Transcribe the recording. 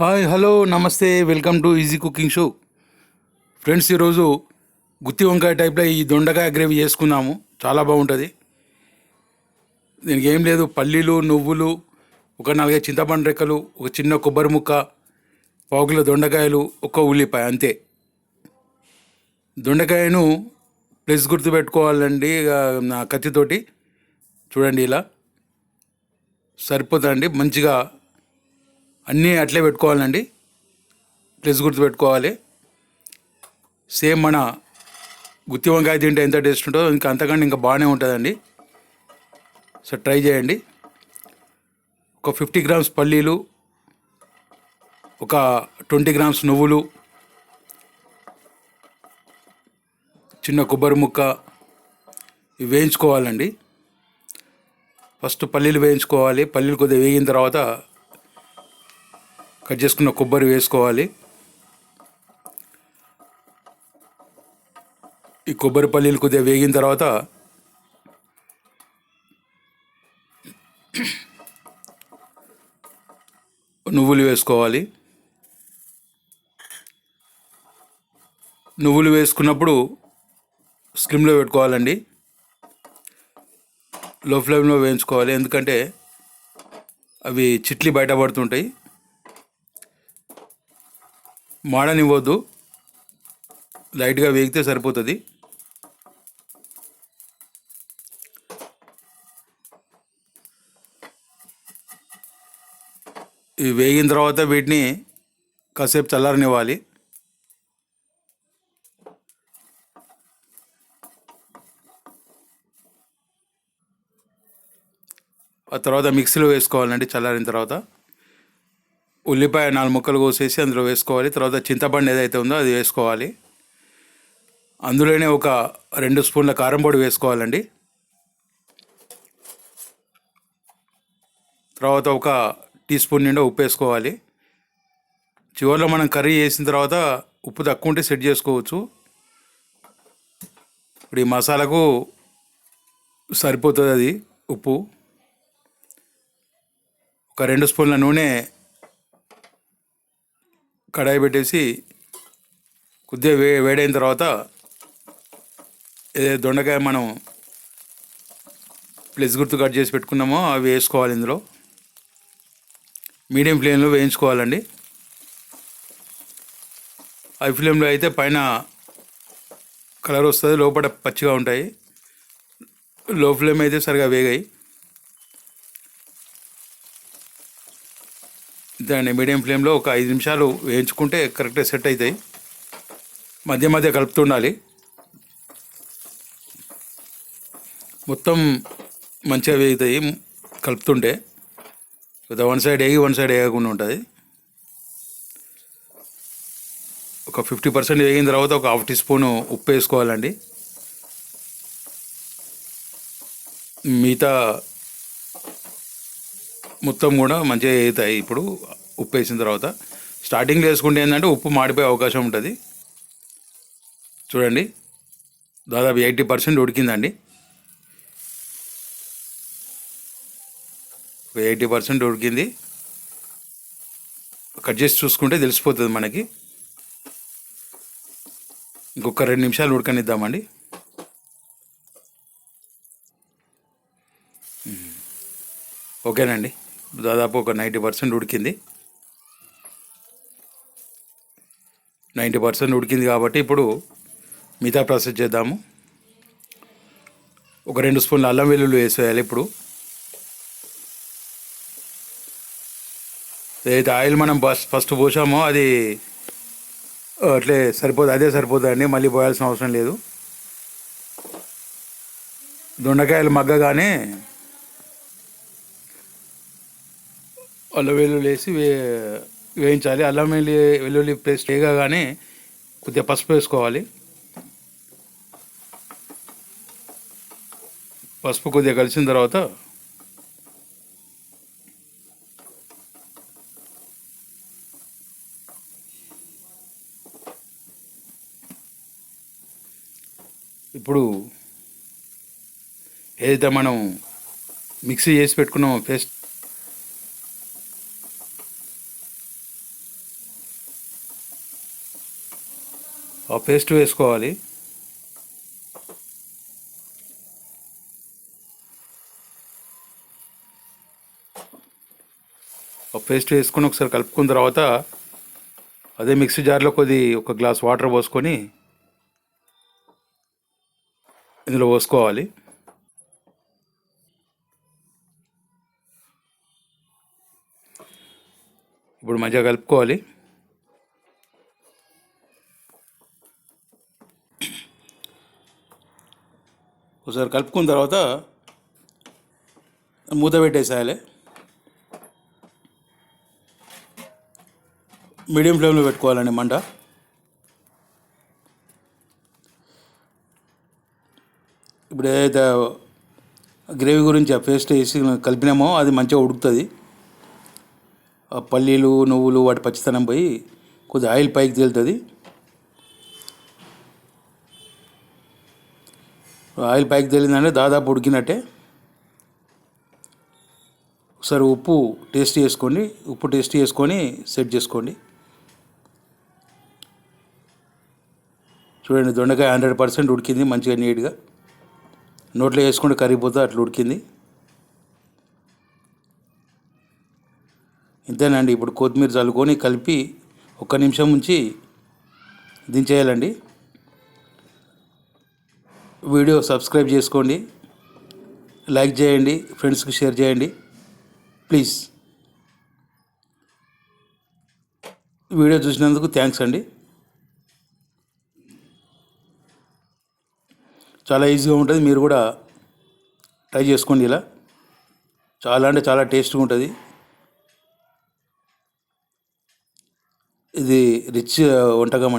Hi hello నమస్తే welcome to easy cooking show. Friends ఈరోజు గుత్తి వంకాయ టైప్లో ఈ దొండకాయ గ్రేవీ చేసుకున్నాము చాలా బాగుంటుంది. దీనికి ఏం లేదు పల్లీలు నువ్వులు ఒక నాలుగైదు చింతపండు రెక్కలు ఒక చిన్న కొబ్బరి ముక్క పావుకిలో దొండకాయలు ఒక ఉల్లిపాయ అంతే. దొండకాయను ప్లస్ గుర్తు పెట్టుకోవాలండి ఇక నా కత్తితోటి. చూడండి ఇలా. సరిపోతుందండి మంచిగా అన్నీ అట్లే పెట్టుకోవాలండి. ప్లస్ గుర్తు పెట్టుకోవాలి సేమ్ మన గుత్తి వంకాయ తింటే ఎంత టేస్ట్ ఉంటుందో ఇంకా అంతకంటే ఇంకా బాగానే ఉంటుందండి. సో ట్రై చేయండి. ఒక ఫిఫ్టీ గ్రామ్స్ పల్లీలు ఒక ట్వంటీ గ్రామ్స్ నువ్వులు చిన్న కొబ్బరి ముక్క ఇవి వేయించుకోవాలండి. ఫస్ట్ పల్లీలు వేయించుకోవాలి. పల్లీలు కొద్దిగా వేగిన తర్వాత కట్ చేసుకున్న కొబ్బరి వేసుకోవాలి. ఈ కొబ్బరి పల్లీలు కొద్దిగా వేగిన తర్వాత నువ్వులు వేసుకోవాలి. నువ్వులు వేసుకున్నప్పుడు స్లిమ్లో పెట్టుకోవాలండి. లో ఫ్లేమ్లో వేయించుకోవాలి. ఎందుకంటే అవి చిట్లి బయటపడుతుంటాయి మాడనివ్వద్దు. లైట్గా వేగితే సరిపోతుంది. ఇవి వేగిన తర్వాత వీటిని కాసేపు చల్లారనివ్వాలి. ఆ తర్వాత మిక్సీలో వేసుకోవాలండి చల్లారిన తర్వాత. ఉల్లిపాయ నాలుగు ముక్కలు కోసేసి అందులో వేసుకోవాలి. తర్వాత చింతపండు ఏదైతే ఉందో అది వేసుకోవాలి. అందులోనే ఒక రెండు స్పూన్ల కారం పొడి వేసుకోవాలండి. తర్వాత ఒక టీ స్పూన్ నిండా ఉప్పు వేసుకోవాలి. చివరిలో మనం కర్రీ చేసిన తర్వాత ఉప్పు తక్కువ ఉంటే సెట్ చేసుకోవచ్చు. ఇప్పుడు ఈ మసాలాకు సరిపోతుంది అది ఉప్పు. ఒక రెండు స్పూన్ల నూనె కడాయి పెట్టేసి కొద్దిగా వే వేడైన తర్వాత ఏదైతే దొండకాయ మనం ప్లస్ గుర్తు కట్ చేసి పెట్టుకున్నామో అవి వేసుకోవాలి ఇందులో. మీడియం ఫ్లేమ్లో వేయించుకోవాలండి. హై ఫ్లేమ్లో అయితే పైన కలర్ వస్తుంది లోపల పచ్చిగా ఉంటాయి. లో ఫ్లేమ్ అయితే సరిగా వేగాయి. దాన్ని మీడియం ఫ్లేమ్లో ఒక ఐదు నిమిషాలు వేయించుకుంటే కరెక్ట్గా సెట్ అవుతాయి. మధ్య మధ్య కలుపుతుండాలి. మొత్తం మంచిగా వేగుతాయి. కలుపుతుంటే కొద్దిగా వన్ సైడ్ వేగి వన్ సైడ్ వేయకుండా ఉంటుంది. ఒక ఫిఫ్టీ పర్సెంట్ వేగిన తర్వాత ఒక హాఫ్ టీ స్పూన్ ఉప్పు వేసుకోవాలండి. మిగతా మొత్తం కూడా మంచిగా అవుతాయి. ఇప్పుడు ఉప్పు వేసిన తర్వాత స్టార్టింగ్లో వేసుకుంటే ఏంటంటే ఉప్పు మాడిపోయే అవకాశం ఉంటుంది. చూడండి. దాదాపు ఎయిటీ పర్సెంట్ ఉడికిందండి. ఒక ఎయిటీ పర్సెంట్ ఉడికింది. కట్ చేసి చూసుకుంటే తెలిసిపోతుంది మనకి. ఇంకొక రెండు నిమిషాలు ఉడకనిద్దామండి. ఓకేనండి. దాదాపు ఒక నైంటీ పర్సెంట్ ఉడికింది. నైంటీ పర్సెంట్ ఉడికింది కాబట్టి ఇప్పుడు మిగతా ప్రాసెస్ చేద్దాము. ఒక రెండు స్పూన్లు అల్లం వెల్లుల్లి వేసేయాలి ఇప్పుడు. ఏదైతే ఆయిల్ మనం ఫస్ట్ ఫస్ట్ పోసామో అది అట్లే సరిపోదు అదే సరిపోతుందండి మళ్ళీ పోయాల్సిన అవసరం లేదు. దొండకాయలు మగ్గగానే అల్లం వెల్లుల్లి వేసి వే వేయించాలి. అల్లం వెల్లి వెల్లుల్లి పేస్ట్ వేయగానే కొద్దిగా పసుపు వేసుకోవాలి. పసుపు కొద్దిగా కలిసిన తర్వాత ఇప్పుడు ఏదైతే మనం మిక్సీ చేసి పెట్టుకున్నామో పేస్ట్ పేస్ట్ వేసుకోవాలి. ఆ పేస్ట్ వేసుకొని ఒకసారి కలుపుకున్న తర్వాత అదే మిక్సీ జార్లో కొద్ది ఒక గ్లాస్ వాటర్ పోసుకొని ఇందులో పోసుకోవాలి. ఇప్పుడు మంచిగా కలుపుకోవాలి. ఒకసారి కలుపుకున్న తర్వాత మూత పెట్టేసేయాలి. మీడియం ఫ్లేమ్లో పెట్టుకోవాలండి మంట. ఇప్పుడు ఏదైతే గ్రేవీ గురించి ఆ పేస్ట్ వేసి కలిపినామో అది మంచిగా ఉడుకుతుంది. ఆ పల్లీలు నువ్వులు వాటి పచ్చితనం పోయి కొద్దిగా ఆయిల్ పైకి తేలుతుంది. ఆయిల్ పైకి తేలిందంటే దాదాపు ఉడికినట్టే. ఒకసారి ఉప్పు టేస్ట్ చేసుకోండి. ఉప్పు టేస్ట్ చేసుకొని సెట్ చేసుకోండి. చూడండి దొండకాయ హండ్రెడ్ పర్సెంట్ ఉడికింది మంచిగా నీట్గా. నోట్లో వేసుకుంటే కరిగిపోతే అట్లా ఉడికింది. ఇంతేనండి ఇప్పుడు కొత్తిమీర చల్లుకొని కలిపి ఒక్క నిమిషం ఉంచి దించేయాలండి. వీడియో సబ్స్క్రైబ్ చేసుకోండి లైక్ చేయండి ఫ్రెండ్స్కి షేర్ చేయండి. ప్లీజ్. వీడియో చూసినందుకు థ్యాంక్స్ అండి. చాలా ఈజీగా ఉంటుంది మీరు కూడా ట్రై చేసుకోండి ఇలా. చాలా అంటే చాలా టేస్ట్గా ఉంటుంది. ఇది రిచ్ వంటకం అండి.